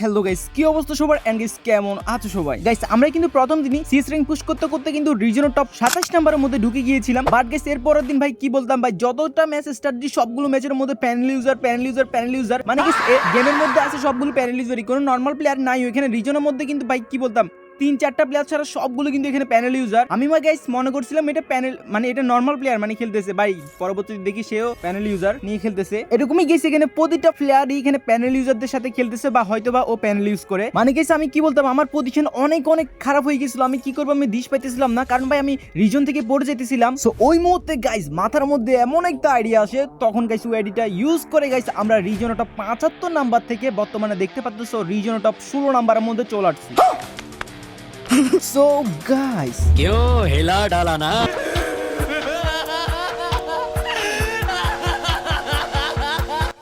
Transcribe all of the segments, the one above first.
Hello guys কি অবস্থা সবার? এন্ড গাইস কেমন আছো সবাই? গাইস আমরা কিন্তু প্রথম দিনই সিএস র্যাঙ্ক পুশ করতে করতে কিন্তু রিজনের টপ 27 নাম্বারের মধ্যে ঢুকে গিয়েছিলাম। বাট গাইস এর পরের দিন ভাই কি বলতাম ভাই? যতটা ম্যাচ স্টার্ট সবগুলো ম্যাচের মধ্যে panel user panel user panel user মানে গাইস গেমের মধ্যে আছে সবগুলো প্যানেল ইউজারই কোনো নর্মাল প্লেয়ার নাই ওইখানে রিজনের মধ্যে কিন্তু ভাই কি বলতাম? তিন চারটা প্লেয়ার ছাড়া সবগুলো কিন্তু এখানে প্যানেল ইউজার আমি মা গাইস মনে করছিলাম এটা প্যানেল মানে এটা নর্মাল প্লেয়ার মানে খেলতেছে। ভাই, পরবর্তীতে দেখি সেও প্যানেল ইউজার নিয়ে খেলতেছে। এরকমই গেছে এখানে প্রতিটা প্লেয়ারই এখানে প্যানেল ইউজারদের সাথে খেলতেছে বা হয়তো বা ও প্যানেল ইউজ করে। মানে গেছে আমি কি বলতাম, আমার পজিশন অনেক অনেক খারাপ হয়ে গেছিল। আমি কি করব, আমি দিশ পাইতেছিলাম না। কারণ ভাই আমি রিজন থেকে পড়ে যেতেছিলাম সো ওই মুহূর্তে গাইস মাথার মধ্যে এমন একটা আইডিয়া আসে। তখন গাইস ওই আইডিটা ইউজ করে গাইস আমরা রিজন টপ পাঁচাত্তর নাম্বার থেকে বর্তমানে দেখতে পাচ্ছ রিজন টপ ষোলো নাম্বারের মধ্যে চলে আসছি। सो गाइस क्यों हिला डाला ना?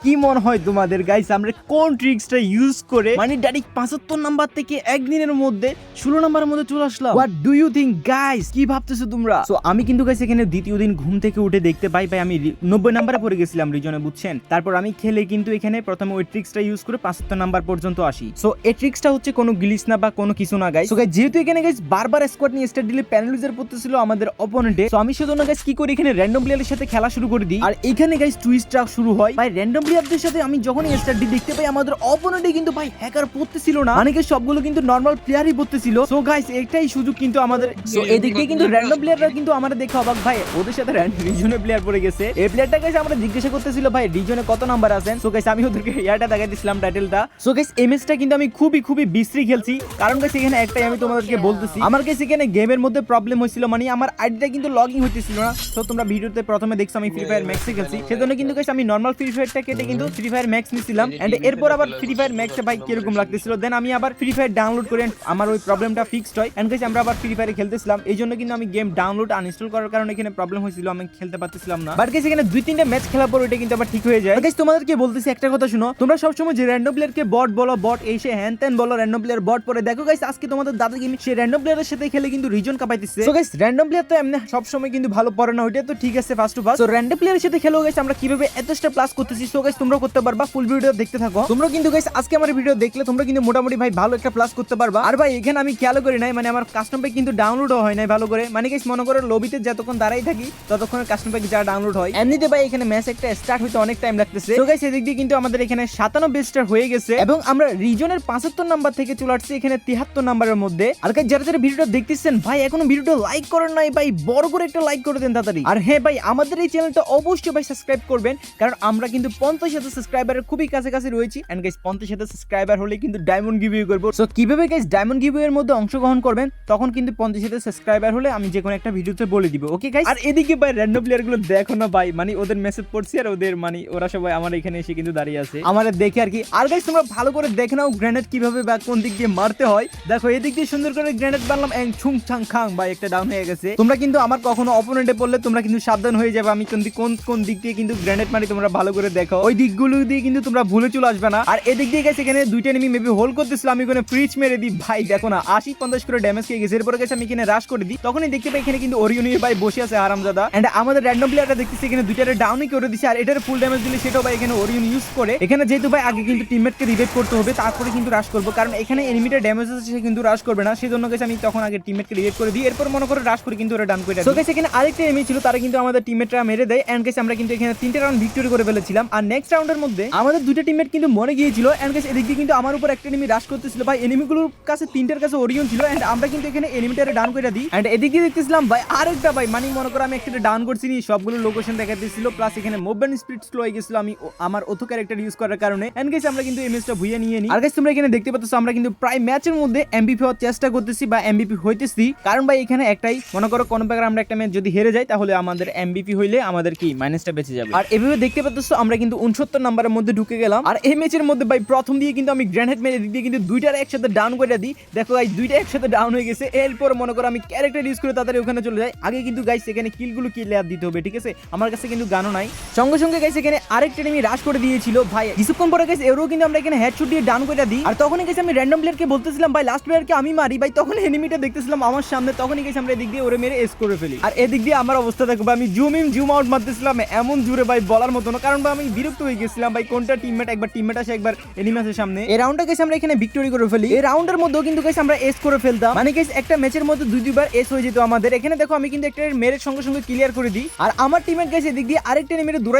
কি মনে হয় তোমাদের গাইস আমরা কোন ট্রিক্সটা ইউজ করে মানে ডাইরেক্ট পাঁচাত্তর নাম্বার থেকে একদিনের মধ্যে ষোলো নাম্বারের মধ্যে চলে আসলাম। What do you think guys কি ভাবতেছো তোমরা? সো আমি কিন্তু গাইস এখানে দ্বিতীয় দিন ঘুম থেকে উঠে দেখতে পাই ভাই আমি নব্বই নাম্বারে পড়ে গেছিলাম রিজনে বুঝছেন? তারপর আমি খেলে কিন্তু এখানে প্রথমে ওই ট্রিক্সটা ইউজ করে পাঁচাত্তর নাম্বার পর্যন্ত আসি। সো এই ট্রিক্সটা হচ্ছে কোনো গিলিস না বা কোনো কিছু না গাইস সো গাইস যেহেতু এখানে গাইস বারবার স্কোয়াড নিয়ে স্টার ডিলে প্যানেল ইউজার পড়তেছিল আমাদের অপোনেন্টে সো আমি সেজন্য গাইস কি করি এখানে র্যান্ডম প্লেয়ারের সাথে খেলা শুরু করে দিই। আর এখানে গাইস টুইস্টটা শুরু হয়। ভাই র্যান্ডম প্লেয়ারদের সাথে আমি যখনই এস্টারডি দেখতে পাই আমাদের অপোনেন্টে কিন্তু ভাই হ্যাকার পড়তেছিল না। guys সবগুলো কিন্তু নর্মাল প্লেয়ারই পড়তেছিল। সো গাইস একটাই সুযোগ কিন্তু আমাদের সো এদিক দিয়ে কিন্তু র্যান্ডম প্লেয়াররা কিন্তু আমাদের দেখে অবাক। ভাই ওদের সাথে রিজনের প্লেয়ার পড়ে গেছে। এই প্লেয়ারটা গাইস আমরা জিজ্ঞাসা করতেছিল ভাই রিজনে কত নাম্বার আছেন? সো গাইস আমি ওদেরকে ইয়ারটা দেখাই দিছিলাম টাইটেলটা সো গাইস এমএসটা কিন্তু আমি খুবই খুবই বিশ্রী খেলছি। কারণ গাইস এখানে একটাই আমি তোমাদেরকে বলতেছি। আমার কাছে এখানে গেমের মধ্যে প্রবলেম হয়েছিল মানে আমার আইডিটা কিন্তু লগইন হইতেছিল না। তো তোমরা ভিডিওতে প্রথমে দেখছ আমি ফ্রি ফায়ার ম্যাক্সে খেলছি। সেজন্য কিন্তু গাইস আমি নর্মাল ফ্রি ফায়ারটা কেটে কিন্তু ফ্রি ফায়ার ম্যাক্স নিছিলাম এন্ড এরপর আবার ফ্রি ফায়ার ম্যাক্সে ভাই কীরকম লাগতেছিল? দেন আমি আবার ফ্রি ফায়ার ডাউনলোড করে আমার ওই প্রবলেমটা ফিক্সড হয়। এন্ড গাইস আমরা আবার ফ্রি ফায়ারে খেলতেছিলাম এই জন্য কিন্তু আমি গেম ডাউনলোড আনইনস্টল করার কারণে এখানে প্রবলেম হয়েছিল আমি খেলতে পারতেছিলাম না। বাট গাইস এখানে দুই তিনটা ম্যাচ খেলার পর ওইটা কিন্তু আবার ঠিক হয়ে যায়। গাইস তোমাদেরকে বলতেছি একটা কথা শুনো তোমরা সবসময় যে র্যান্ডম প্লেয়ারকে বট বলো বট এসে হ্যান ত্যান বলো র্যান্ডম প্লেয়ার বট পরে দেখো গাইস আজকে তোমাদের দাদা গেমি সে র্যান্ডম প্লেয়ারের সাথে খেলে কিন্তু রিজন কাপাইতেছে। সো গাইস র্যান্ডম প্লেয়ার তো এমনি সবসময় কিন্তু ভালো পড়ে না ওইটা তো ঠিক আছে first two first so random প্লেয়ারের সাথে খেলো গাইস আমরা কীভাবে এতটা প্লাস করতেছি? সো গাইস তোমরা করতে পারবা ফুল ভিডিও দেখতে থাকো। তোমরা কিন্তু গাইস আজকে আমার ভিডিও দেখলে তোমরা কিন্তু মোটামুটি ভাই ভালো একটা প্লাস করতে পারবা। আর ভাই, এখানে আমি খেয়াল করি নাই মানে আমার কাস্টম প্যাক কিন্তু ডাউনলোডও হয় নাই ভালো করে। মানে গাইস মনে করো লবিতে যতক্ষণ দাঁড়াই থাকি, ততক্ষণে কাস্টম প্যাক যা ডাউনলোড হয়। এমনিতে ভাই, এখানে ম্যাচ একটা স্টার্ট হইতে অনেক টাইম লাগতেছে। তো গাইস এদিক দিয়ে কিন্তু আমাদের এখানে সাতানব্বই স্টার হয়ে গেছে। এবং আমরা রিজনের পাঁচাত্তর নাম্বার থেকে চলে আসছি এখানে তিয়াত্তর নাম্বারের মধ্যে। আর গাইস যারা যারা ভিডিওটা দেখতেছেন, ভাই, এখনও ভিডিওটা লাইক করেন নাই, ভাই, বড় করে একটা লাইক করে দেন তাড়াতাড়ি। আর হ্যাঁ ভাই, আমাদের এই চ্যানেলটা অবশ্যই ভাই সাবস্ক্রাইব করবেন, কারণ আমরা কিন্তু পঞ্চাশ হাজার সাবস্ক্রাইবারের খুবই কাছাকাছি রয়েছি। এন্ড গাইস পঞ্চাশ হাজার সাবস্ক্রাইবার হলে কিন্তু ডায়মন্ড গিভিউ করব। সো কীভাবে গাইস ডায়মন্ড গিভিউ এর মধ্যে অংশগ্রহণ করবেন তখন কিন্তু পঞ্চাশ হাজার সাবস্ক্রাইবার হলে আমি যে কোনো একটা ভিডিওতে বলে দিব। ওকে গাইস আর এদিকে ভাই র্যান্ডম প্লেয়ারগুলো দেখো না ভাই মানে ওদের মেসেজ পড়ছি আর ওদের মানে ওরা সবাই আমার এখানে এসে কিন্তু দাঁড়িয়ে আছে। দেখে আর কি। আর গাইস তোমরা ভালো করে দেখে নাও গ্রেনেড কীভাবে বা কোন দিক দিয়ে মারতে হয়। দেখো এদিক দিয়ে সুন্দর করে গ্রেনেড মারলাম এং ছুং ছাং খাং ভাই একটা ডাউন হয়ে গেছে। তোমরা কিন্তু আমার কখনো অপোনেন্টে পড়লে তোমরা কিন্তু সাবধান হয়ে যাবে। আমি কোন কোন দিক দিয়ে কিন্তু গ্রেনেড মারি তোমরা ভালো করে দেখো। ওই দিকগুলো দিয়ে কিন্তু তোমরা ভুলে চলে আসবে না। আর এদিক দিয়ে গেছে এখানে দুইটা এনিমি মেবি হোল করতেছিল আমি এখানে ফ্রিজ মেরে দিই। ভাই দেখো না আশি পঞ্চাশ করে ড্যামেজ খেয়ে গেছে। এরপরে গেছে আমি এখানে রাশ করে দিই। তখনই দেখতে পাই এখানে কিন্তু ওরিয়নিয়ে ভাই বসে আছে আরামজাদা এন্ড আমাদের র্যান্ডম প্লেয়ারটা দেখতেছি এখানে দুইটারে ডাউনই করে দিছে। আর এটার ফুল ড্যামেজ দিলে সেটাও ভাই এখানে ওরিয়ন ইউজ করে। এখানে যেহেতু ভাই আগে কিন্তু টিমমেটকে রিভেট করতে হবে তারপরে কিন্তু রাশ করব। কারণ এখানে এনিমিটার ড্যামেজ আছে সে কিন্তু রাশ করবে না। সেই জন্য গেছে আমি তখন আগে টিমমেটকে রিভেট করে দিই। এরপর মনে করে রাশ করে কিন্তু ওরা ডান করে দেয় গেছে এখানে আরেকটা এনিমি ছিল তারা কিন্তু আমাদের টিমমেটরা মেরে দেয়। এন্ড গেছে আমরা কিন্তু এখানে তিনটে রাউন্ড ভিক্টরি করে ফেলেছিলাম। আর নেক্সট রাউন্ডের মধ্যে আমাদের দুটো টিমমেট কিন্তু মরে গিয়েছিল এন্ড গেছে এদিক দিয়ে কিন্তু আমার উপর একটা এনিমি রাশ করতেছিল। ভাই এনিমিগুলোর কাছে তিনটার কাছে ওরিয়ন ছিল এন্ড আমরা কিন্তু এখানে এনিমিটারে ডাউন করে দিই। এন্ড এদিক দিয়ে দেখতেছিলাম ভাই আরেকটা ভাই মানে মনে করো আমি একটা ডাউন করছি নি, সবগুলো লোকেশন দেখা দিচ্ছিল প্লাস এখানে মুভমেন্ট স্পিড স্লো হয়ে গেছিল আমি আমার অথো ক্যারেক্টার ইউজ করার কারণে। এন্ড গেছে আমরা কিন্তু এমএসটা ভুইয়ে নিয়ে নিই আর গাইস তোমরা এখানে দেখতে পাচ্ছ আমরা কিন্তু প্রায় ম্যাচের মধ্যে এমবিপি হওয়ার চেষ্টা করতেছি বা এমবিপি হইতেছি। কারণ ভাই এখানে একটাই মনে করো কোনো প্রকার আমরা একটা ম্যাচ যদি হেরে যাই তাহলে আমাদের এমবিপি হইলে আমাদের কি? মাইনাসটা বেঁচে যাবে। আর এভাবে দেখতে পাচ্ছ আমরা কিন্তু উনসত্তর নাম্বারের মধ্যে ঢুকে গেলাম। আর এই ম্যাচের মধ্যে ভাই, প্রথম দিয়ে কিন্তু আমি গ্র্যান্ড মেরে দিক দিয়ে কিন্তু দুইটার একসাথে ডাউন করে দিই। দেখো গাইস দুইটা একসাথে ডাউন হয়ে গেছে। এরপর মনে করো আমি ক্যারেক্টার ইউজ করে তাড়াতাড়ি ওখানে চলে যাই। আগে কিন্তু গাইস এখানে কিলগুলো কি লেয়ার দিতে হবে, ঠিক আছে? আমার কাছে কিন্তু গানও নাই। সঙ্গে সঙ্গে গাইস এখানে আরেকটা এনিমি রাশ করে দিয়েছিল। ভাই, কিছুক্ষণ পরে গাইস এরও কিন্তু আমরা এখানে হেডশট দিয়ে ডাউন করে দিই। আর তখনই গেছে আমি র্যান্ডম প্লেয়ারকে বলতেছিলাম, ভাই লাস্ট প্লেয়ারকে আমি মারি? ভাই তখন এনিমিটা দেখতেছিলাম আমার সামনে। তখনই গেছে আমরা এদিক দিয়ে ওরে মেরে এস করে ফেলি। আর এদিক দিয়ে আমার অবস্থা দেখো আমি জুম ইন জুম আউট মারতেছিলাম। এমন জুড়ে ভাই, বলার মতো না। কারণ ভাই, আমি বিরক্ত হয়ে গেছিলাম। ভাই, কোনটা টিমমেট একবার টিমমেট আসে, একবার এনিমি আসে সামনে। এই রাউন্ডটা গেছে আমরা এখানে ভিক্টোরি করে ফেলি। এই রাউন্ডের কিন্তু গেছে আমরা এস করে ফেলতাম। মানে গেছে একটা ম্যাচের মধ্যে দুই, দুইবার এস হয়ে যেত আমাদের। এখানে দেখো, আমি কিন্তু একটা মেরের সঙ্গে সঙ্গে ক্লিয়ার করে দিই। আর আমার টিমের এদিক দিয়ে আরেকটা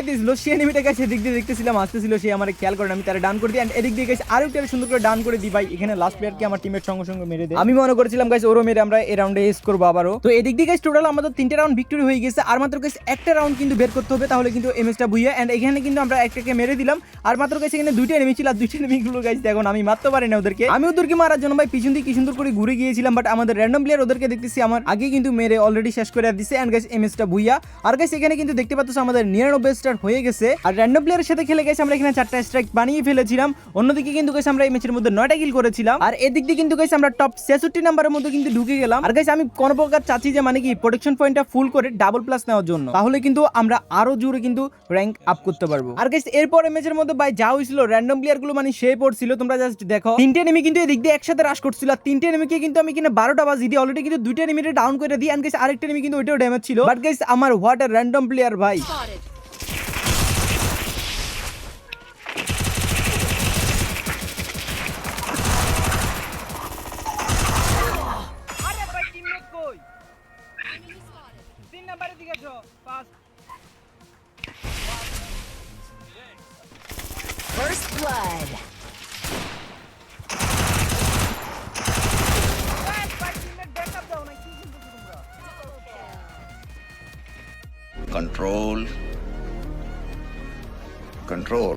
দিয়েছিল। সে এদিক দিয়ে দেখতেছিলাম, আসতেছিল। সে আমার খেয়াল করে আমি ডান করে দিই। And এদিক দিয়ে গেছে সুন্দর করে ডান করে দিই। ভাই, এখানে লাস্ট প্লেয়ারকে আমার টিমের সঙ্গে সঙ্গে মেরে দেয়। আমি মনে করেছিলাম গাইস ওরও মেরে আমরা এই রাউন্ডে এস করব আবারও। তো এদিক দিয়ে টোটাল আমাদের তিনটা রাউন্ড ভিক্টরি হয়ে গেছে। আর মাত্র একটা রাউন্ড কিন্তু বের করতে হবে। তাহলে কিন্তু এমএসটা বুইয়া এন্ড এখানে কিন্তু আমরা একটাকে মেরে দিলাম। আর মাত্র গাইস এখানে দুইটা এনিমি ছিল, আর দুইটা এনিমি গুলো গাইস দেখো আমি মারতে পারি না ওদেরকে। আমি ওদেরকে মারার জন্য ভাই পিছন দিয়ে কি সুন্দর করে ঘুরে গিয়েছিলাম বাট আমাদের র্যান্ডম প্লেয়ার ওদেরকে দেখতেছি, আমার আগে কিন্তু মেরে অলরেডি শেষ করে দিছে এন্ড গাইস এমএসটা বুইয়া। আর গাইস এখানে কিন্তু দেখতে পাচ্ছ আমাদের নিরানব্বই স্টার হয়ে গেছে। আর র্যান্ডম প্লেয়ারের সাথে খেলে গেছে আমরা এখানে চারটা স্ট্রাইক বানিয়ে ফেলেছিলাম। অন্যদিকে কিন্তু গেছে আমরা এই ম্যাচের মধ্যে নয়টা কিল করেছিলাম। আর এদিক দিয়ে কিন্তু গেছে আমরা টপ ছেষট্টি নাম্বারের মধ্যে কিন্তু ঢুকে গেলাম। আর গাইস আমি কোন প্রকার চাচ্ছি যে মানে কি প্রোটেকশন পয়েন্টটা ফুল করে ডাবল প্লাস নেওয়ার জন্য। তাহলে কিন্তু আমরা আরও জোরে কিন্তু র্যাঙ্ক আপ করতে পারব। আর গাইস এরপরে ম্যাচের মধ্যে ভাই যা হয়েছিল র্যান্ডম প্লেয়ারগুলো মানে সে পড়ছিল তোমরা জাস্ট দেখো। তিনটে নেমি কিন্তু এদিক দিয়ে একসাথে রাশ করছিল। আর তিনটে নেমিকে কিন্তু আমি কিনা বারোটা বাজি দিই। অলরেডি কিন্তু দুইটা নেমিতে ডাউন করে দিই। অ্যান্ড গাইস আরেকটা নেমি কিন্তু ওইটাও ড্যামেজ ছিল। বাট গাইস আমার হোয়াট আর র্যান্ডম প্লেয়ার ভাই। Control control.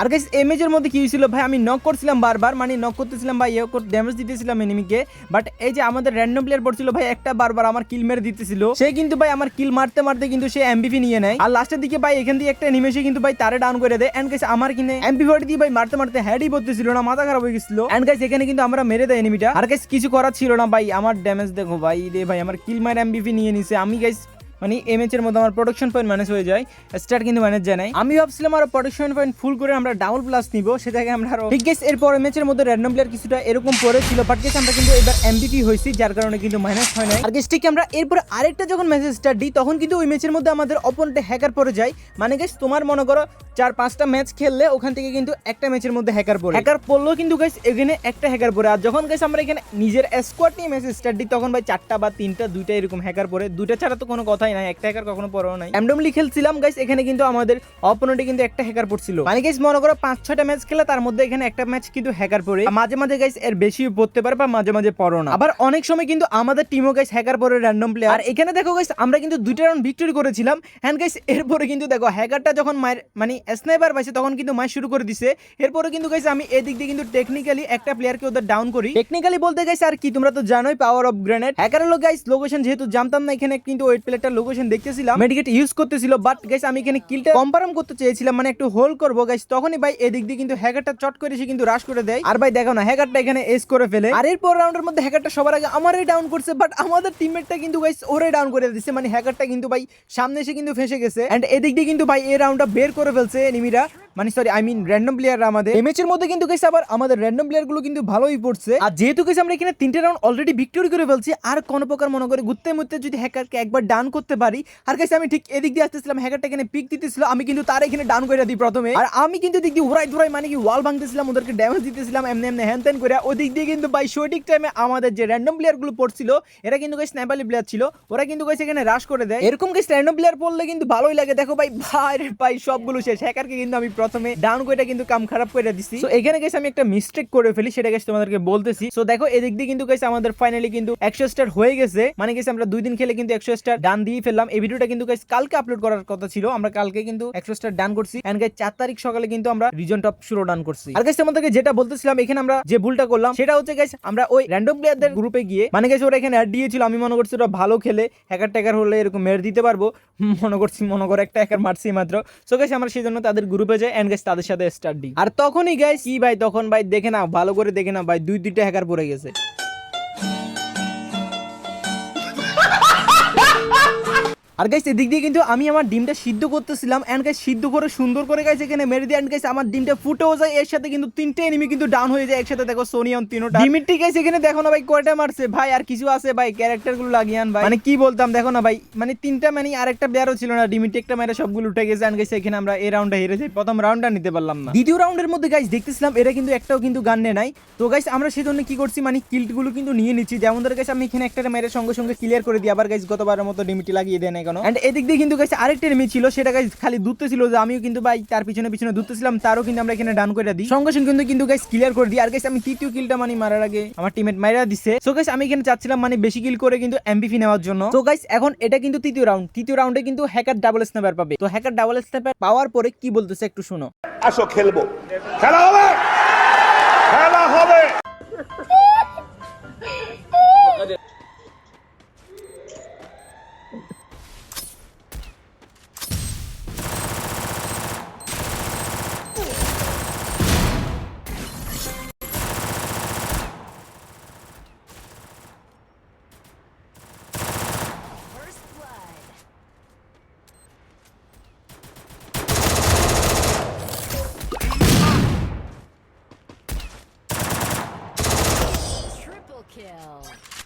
আর গাইস এমএজের মধ্যে কি হয়েছিল? ভাই, আমি নক করছিলাম বারবার মানে নক করতেছিলাম, ভাই ইয়ে ড্যামেজ দিতেছিলাম এনিমিকে বাট এই যে আমাদের র্যান্ডম প্লেয়ার পড়ছিল ভাই, একটা বারবার আমার কিল মেরে দিতেছিল। সে কিন্তু, ভাই, আমার কিল মারতে মারতে কিন্তু সে এমবিপি নিয়ে নেয়। আর লাস্টের দিকে, ভাই, এখান থেকে একটা নিমেষে কিন্তু, ভাই, তারে ডাউন করে দেয়। এন্ড গাইস আমার কিনে এমপি ফোর্টি দিয়ে, ভাই, মারতে মারতে হেডই পড়তেছিল না, মাথা খারাপ হয়ে গেছিল। এন্ড গাইস এখানে কিন্তু আমরা মেরে দেয় এনিমিটা আর গাইস কিছু করার ছিল না, ভাই, আমার ড্যামেজ দেখো, ভাই, রে ভাই, আমার কিল মার এমবিপি নিয়ে নিছে। আমি গাইস মানে এমএচ এর মধ্যে আমার প্রোডাকশন পয়েন্ট ম্যানেজ হয়ে যায় স্টার কিন্তু ম্যানেজ যায় নাই। আমি ভাবছিলাম আরও প্রোডাকশন পয়েন্ট ফুল করে আমরা ডাবল প্লাস নিব, সেটাকে আমরা আরও ঠিক গেস এরপর এমএচ এর মধ্যে র্যান্ডম প্লেয়ার কিছুটা এরকম পড়েছিল বাট গেস আমরা কিন্তু এবার এমবিপি হয়েছি, যার কারণে কিন্তু মাইনাস হয় নাই। আর ঠিক আমরা এরপর আরেকটা যখন মেসেজ স্টার্ট দিই, তখন কিন্তু ওই ম্যাচের মধ্যে আমাদের অপোনেন্টে হ্যাকার পড়ে যায়। মানে গেস তোমার মনে করো চার পাঁচটা ম্যাচ খেললে ওখান থেকে কিন্তু একটা ম্যাচের মধ্যে হ্যাকার পড়ে। হ্যাকার পড়লেও কিন্তু গাইস এখানে একটা হ্যাকার পড়ে। আর যখন গাইস আমরা এখানে নিজের স্কোয়াড নিয়ে ম্যাচ স্টার্ট দিই, তখন ভাই চারটা বা তিনটা, দুইটা এরকম হ্যাকার পড়ে। দুইটা ছাড়া তো কোনো কথাই নাই, একটা হ্যাকার কখনো পড়েও নাই। র্যান্ডমলি খেলছিলাম গাইস এখানে কিন্তু আমাদের অপোনেন্টে কিন্তু একটা হ্যাকার পড়ছিল। মানে গাইস মনে করো পাঁচ, ছয়টা ম্যাচ খেলে তার মধ্যে এখানে একটা ম্যাচ কিন্তু হ্যাকার পড়ে। মাঝে মাঝে গাইস এর বেশি পড়তে পারে বা মাঝে মাঝে পড়ো না। আবার অনেক সময় কিন্তু আমাদের টিমও গাইস হ্যাকার পড়ে র্যান্ডম প্লেয়ার আর এখানে দেখো গাইস আমরা কিন্তু দুইটা রাউন্ড ভিক্টরি করেছিলাম। হ্যান্ড গাইস এরপরে কিন্তু দেখো হ্যাকারটা যখন মায়ের মানে স্নাইপার পাইছে, তখন কিন্তু মার শুরু করে দিছে। এরপরে কিন্তু গাইস আমি এদিক দিয়ে কিন্তু টেকনিক্যালি একটা প্লেয়ারকে ওদের ডাউন করি। টেকনিক্যালি বলতে গাইস আর কি, তোমরা তো জানোই পাওয়ার অফ গ্রেনেড হ্যাকার হলো গাইস লোকেশন যেহেতু জানতাম না, এখানে কিন্তু ওই প্লেয়ারটার লোকেশন দেখতেছিলাম। মেডিকেট ইউজ করতেছিল বাট গাইস আমি এখানে কিলটা কনফার্ম করতে চেয়েছিলাম মানে একটু হোল্ড করব গাইস তখনই ভাই এদিক দিয়ে কিন্তু হ্যাকারটা চট করে সে কিন্তু রাশ করে দেয়। আর ভাই দেখো না হ্যাকারটা এখানে এস করে ফেলে। আর এরপর রাউন্ডের মধ্যে হ্যাকারটা সবার আগে আমারই ডাউন করছে বাট আমাদের টিমমেটটা কিন্তু গাইস ওরে ডাউন করে দিচ্ছে মানে হ্যাকারটা কিন্তু ভাই সামনে এসে কিন্তু ফেসে গেছে। এন্ড এদিক দিয়ে কিন্তু ভাই এই রাউন্ডটা বের করে ফেলছে এনিমিরা মানে sorry I mean random player আমাদের এই ম্যাচের মধ্যে কিন্তু গেছে আবার আমাদের র্যান্ডম প্লেয়ারগুলো কিন্তু ভালোই পড়ছে। আর যেহেতু গেছে আমরা এখানে তিনটে রাউন্ড অলরেডি ভিক্টোরি করে ফেলছি, আর কোনো প্রকার মনে করে ঘুরতে মুরতে যদি হ্যাকারকে একবার ডান করতে পারি, আর গেছে আমি ঠিক এদিক দিয়ে আসতেছিলাম হ্যাকারটা এখানে পিক দিতেছিল, আমি কিন্তু তার এখানে ডাউন করে দিই প্রথমে। আর আমি কিন্তু দিক দিয়ে উড়াই ধুরাই মানে কি ওয়াল ভাঙতেছিলাম, ওদেরকে ড্যামেজ দিতেছিলাম, এমনি এমনি হ্যান ত্যান করে। ওদিক দিয়ে কিন্তু ভাই সঠিক টাইমে আমাদের যে র্যান্ডম প্লেয়ারগুলো পড়ছিল, এরা কিন্তু গাইস স্ন্যাপালি প্লেয়ার ছিল, ওরা কিন্তু গাইস এখানে রাশ করে দেয়। এরকম গাইস র্যান্ডম প্লেয়ার পড়লে কিন্তু ভালোই লাগে। দেখো ভাই ভাই ভাই, সবগুলো শেষ। হ্যাকারকে কিন্তু আমি প্রথমে ডাউন করে কিন্তু কাম খারাপ করে দিছি। তো এখানে গেছে আমি একটা মিস্টেক করে ফেলি, সেটা গেছে তোমাদেরকে বলতেছি। তো দেখো, এদিক দিয়ে কিন্তু গেছে আমাদের ফাইনালি কিন্তু একশো স্টার হয়ে গেছে। মানে গেছে আমরা দুই দিন খেলে কিন্তু একশো স্টার ডান দিয়ে ফেললাম। এই ভিডিওটা কিন্তু গাইস কালকে আপলোড করার কথা ছিল। আমরা কালকে কিন্তু একশো স্টার ডান করছি। এন্ড গাইস চার তারিখ সকালে কিন্তু আমরা রিজন টপ শুরু ডান করছি। আর গাইস তোমাদেরকে যেটা বলতেছিলাম, এখানে আমরা যে ভুলটা করলাম, সেটা হচ্ছে গাইস আমরা ওই র্যান্ডম প্লেয়ারদের গ্রুপে গিয়ে মানে গেছে ওরা এখানে অ্যাড দিয়েছিল। আমি মনে করছি ওরা ভালো খেলে হ্যাকার ট্যাকার হলে এরকম মেরে দিতে পারব। মনে করছি মনে করে একটা হ্যাকার মারছি মাত্র। সো গাইস আমরা সেই জন্য তাদের গ্রুপে যাই। এন্ড গাইস তাদের সাথে স্টার্ট দিই আর তখনই গাইস কি ভাই তখন ভাই দেখে না ভালো করে দেখে না ভাই দুই দুইটা হ্যাকার পড়ে গেছে। আর গাইস এদিক দিয়ে কিন্তু আমি আমার ডিমটা সিদ্ধ করতেছিলাম এন্ড গাইস সিদ্ধ করে সুন্দর করে গাইস এখানে মেরে দিয়ে এন্ড গাইস আমার ডিমটা ফুটেও যায়। এর সাথে কিন্তু তিনটে এনিমি কিন্তু ডাউন হয়ে যায়। একসাথে দেখো সোনিয়ন তিনোটা। ডিমিট্রি গাইস এখানে দেখো না ভাই কয়টা মারছে? ভাই আর কিছু আছে ভাই ক্যারেক্টারগুলো লাগিয়ে আন ভাই। মানে কি বলতাম দেখো না ভাই মানে তিনটা মানে আরেকটা প্লেয়ারও ছিল না ডিমিট্রি একটা মেরে সবগুলো উঠে গেছে এন্ড গাইস এখানে আমরা এই রাউন্ডটা হেরে যাই। প্রথম রাউন্ডটা নিতে পারলাম না। দ্বিতীয় রাউন্ডের মধ্যে গাইস দেখতেছিলাম এরা কিন্তু একটাও কিন্তু গান নেয় নাই। তো গাইস আমরা সেজন্য কি করছি মানে কিল্টগুলো কিন্তু নিয়ে নিচ্ছি। যেমন ধরে গাইস আমি এখানে একটা মেরে সঙ্গে সঙ্গে ক্লিয়ার করে দিই। আবার গাইস গতবারের মতো ডিমিটি লাগিয়ে দেয় না কেন? এন্ড এদিক দিয়ে কিন্তু গাইস আরেকটা এনিমি ছিল সেটা গাইস খালি ছিল যে আমিও কিন্তু ভাই তার পিছনে পিছনে দুধতেছিলাম তারও কিন্তু আমরা এখানে ডান করে দিই। সঙ্গে সঙ্গে কিন্তু কিন্তু গাইস ক্লিয়ার করে দিই। আর গাইস আমি তৃতীয় কিলটা মানে মারার আগে আমার টিমমেট মাইরা দিছে। সো গাইস আমি এখানে চাচ্ছিলাম মানে বেশি কিল করে কিন্তু এমপিপি নেওয়ার জন্য। তো গাইস এখন এটা কিন্তু তৃতীয় রাউন্ড তৃতীয় রাউন্ডে কিন্তু হ্যাকার ডাবল স্ন্যাপার পাবে। তো হ্যাকার ডাবল স্ন্যাপার পাওয়ার পরে কি বলতেছে একটু শুনো। আসো খেলব। খেলা হবে! খেলা হবে! Wow.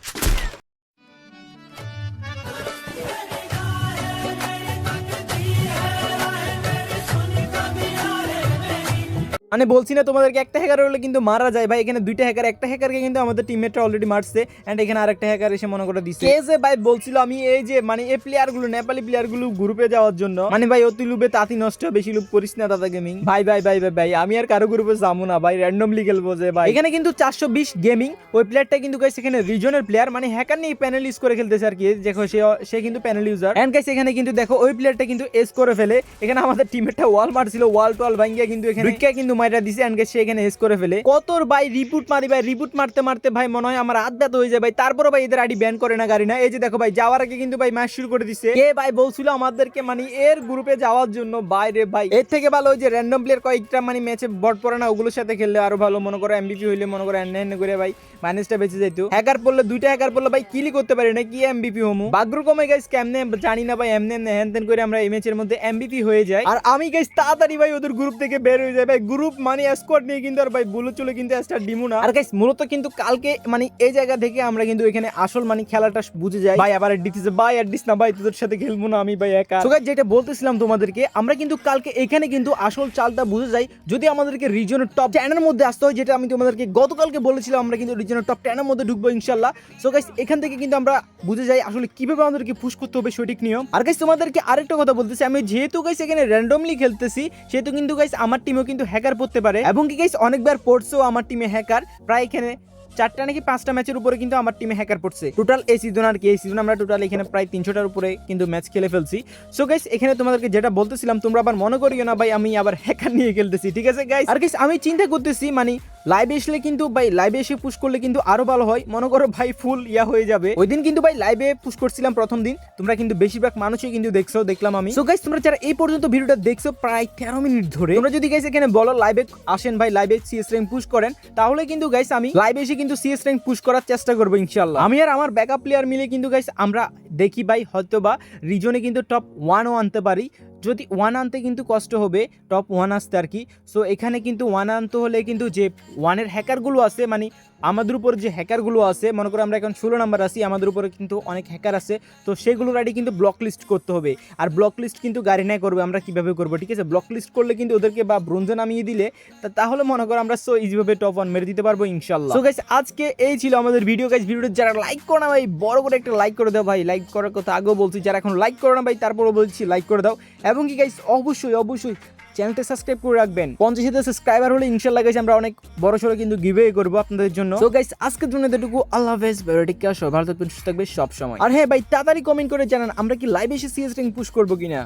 মানে বলছি না তোমাদেরকে একটা হ্যাকার হলে কিন্তু মারা যায় ভাই। এখানে দুইটা হ্যাকার একটা হ্যাকারকে কিন্তু আমাদের টিমমেটরা অলরেডি মারছে এন্ড এখানে আরেকটা হ্যাকার এসে মনে করে দিচ্ছে কে যে ভাই বলছিল আমি এই যে মানে এই প্লেয়ারগুলো নেপালি প্লেয়ারগুলো গ্রুপে যাওয়ার জন্য। মানে ভাই অতি লুবে তাঁতি নষ্ট বেশি লুপ করিস না দাদা গেমিং ভাই ভাই ভাই ভাই ভাই আমি আর কারও গ্রুপে যাব না ভাই র্যান্ডমলি খেলব যে ভাই। এখানে কিন্তু চারশো বিশ গেমিং ওই প্লেয়ারটা কিন্তু গাইস এখানে রিজনের প্লেয়ার মানে হ্যাকার নিয়ে প্যানেল ইউজ করে খেলতেছে আর কি। দেখো সে সে কিন্তু প্যানেল ইউজার এন্ড গাইস এখানে কিন্তু দেখো ওই প্লেয়ারটা কিন্তু এস করে ফেলে। এখানে আমাদের টিমমেটটা ওয়াল মারছিল ওয়াল টোয়াল ভাঙ্গিয়া কিন্তু এখানে কিন্তু মাইরা দিছে গাইস সে এখানে এস করে ফেলে। কতর ভাই রিপুট মারি ভাই রিপুট মারতে মারতে ভাই মনে হয় আমার হাত ব্যথা হয়ে যায় ভাই। তারপরে ভাই এদের আইডি ব্যান করে না গাড়ি না। এই যে দেখো ভাই, যাওয়ার আগে কিন্তু ভাই ম্যাচ শুরু করে দিছে। কে ভাই বলছিল আমাদেরকে মানে এর গ্রুপে যাওয়ার জন্য? বাইরে ভাই, এর থেকে ভালো ওই যে র্যান্ডম প্লেয়ার কয়েকটা মানে ম্যাচে বট পড়ে না, ওগুলোর সাথে খেললে আরও ভালো। মনে করো এমবিপি হইলে মনে করো এন্ড করে ভাই মাইনাসটা বেঁচে যেত হ্যাকার পড়লে, দুইটা হ্যাকার পড়লে ভাই কিলি করতে পারি না, কি এমবিপি হমু? বাগরু কমে গাইস কেমনে জানি না ভাই, এমনি হ্যান করে আমরা এই ম্যাচের মধ্যে এমবিপি হয়ে যায় আর আমি গাইস তাড়াতাড়ি ভাই ওদের গ্রুপ থেকে বের হয়ে যায় ভাই গ্রুপ মানে স্কোয়াড নিয়ে কিন্তু আর ভাই বুলো চলে কিন্তু স্টার ডিমু না। আর গাইস মূলত কিন্তু কালকে মানে এই জায়গা থেকে আমরা কিন্তু এখানে আসল মানে খেলাটা বুঝে যাই। ভাই আবার দিতেছে ভাই আর দিস না ভাই তোদের সাথে খেলব না আমি ভাই একা। So guys, যেটা বলতেছিলাম তোমাদেরকে আমরা কিন্তু কালকে এখানে কিন্তু আসল চালটা বুঝে যাই। যদি আমাদেরকে রিজনের টপ টেনের মধ্যে আসতে হয় যেটা আমি তোমাদেরকে গতকালকে বলেছিলাম আমরা কিন্তু রিজনের টপ টেনের মধ্যে ঢুকবো ইনশাল্লাহ সো গাইস এখান থেকে কিন্তু আমরা বুঝে যাই আসলে কীভাবে আমাদেরকে পুশ করতে হবে সঠিক নিয়ম। আর গাইস তোমাদেরকে আরেকটা কথা বলতেছি আমি যেহেতু গাইস এখানে র্যান্ডমলি খেলতেছি সেহেতু কিন্তু গাইস আমার টিমও কিন্তু হ্যাকার পড়তে পারে। এবং কি গাইস অনেকবার পড়ছেও আমার টিমে হ্যাকার প্রায় এখানে চারটা নাকি পাঁচটা ম্যাচের উপরে কিন্তু আমার টিমে হ্যাকার পড়ছে। টোটাল এই সিজন আর কি, এই সিজন আমরা টোটাল এখানে প্রায় তিনশোটার উপরে কিন্তু ম্যাচ খেলে ফেলছি। সো গাইস এখানে তোমাদেরকে যেটা বলতেছিলাম, তোমরা আবার মনে করিও না ভাই, আমি আবার হ্যাকার নিয়ে খেলতেছি। ঠিক আছে গাইস আর গাইস আমি চিন্তা করতেছি মানে লাইভে আসলে কিন্তু ভাই লাইভে এসে পুশ করলে কিন্তু আরও ভালো হয়। মনে করো ভাই ফুল ইয়া হয়ে যাবে। ওই দিন কিন্তু ভাই লাইভে পুশ করছিলাম প্রথম দিন। তোমরা কিন্তু বেশিরভাগ মানুষই কিন্তু দেখছ, দেখলাম আমি। সো গাইস তোমরা যারা এই পর্যন্ত ভিডিওটা দেখছ, প্রায় তেরো মিনিট ধরে, তোমরা যদি গাইস এখানে বলো লাইভে আসেন ভাই লাইভে সিএস র্যাঙ্ক পুশ করেন, তাহলে কিন্তু গাইস আমি লাইভে এসে কিন্তু সিএস র্যাঙ্ক পুশ করার চেষ্টা করব ইনশাল্লাহ আমি আর আমার ব্যাকআপ প্লেয়ার মিলে কিন্তু গাইস আমরা দেখি ভাই হয়তো বা রিজনে কিন্তু টপ ওয়ানও আনতে পারি। যদি ওয়ান আনতে কিন্তু কষ্ট হবে টপ ওয়ান আসতে আর কি। সো এখানে কিন্তু ওয়ান আনতে হলে কিন্তু যে ওয়ানের হ্যাকারগুলো আছে মানে আমাদের উপর যে হ্যাকারগুলো আছে, মনে করো আমরা এখন ষোলো নাম্বার আছি, আমাদের উপরে কিন্তু অনেক হ্যাকার আছে, তো সেগুলোর আইডি কিন্তু ব্লক লিস্ট করতে হবে। আর ব্লক লিস্ট কিন্তু গাড়ি নাই করবে, আমরা কীভাবে করব, ঠিক আছে? ব্লক লিস্ট করলে কিন্তু ওদেরকে বা ব্রোঞ্জে নামিয়ে দিলে, তা তাহলে মনে করো আমরা সো ইজিভাবে টপ ওয়ান মেরে দিতে পারব, ইনশাল্লাহ। সো গাইস আজকে এই ছিল আমাদের ভিডিও গাইস ভিডিওটা যারা লাইক করো না ভাই, বড় করে একটা লাইক করে দাও ভাই লাইক করার কথা আগেও বলছি, যারা এখন লাইক করো না ভাই, তারপরও বলছি লাইক করে দাও। এবং কি গাইস অবশ্যই অবশ্যই চ্যানেলটা সাবস্ক্রাইব করে রাখবেন। পঞ্চাশ হাজার সাবস্ক্রাইবার হলে ইনশাল্লাহ গাইস আমরা অনেক বড় সড়ো কিন্তু গিভে করব আপনাদের জন্য। তো গাইস আজকের জন্য এতটুকু। আল্লাহ হাফেজ বেরোটিকা সব ভালো থাকবেন, সুস্থ থাকবে সব সময় আর হ্যাঁ ভাই, তাড়াতাড়ি কমেন্ট করে জানান, আমরা কি লাইভ এসে সিএস রিং পুশ করব কিনা?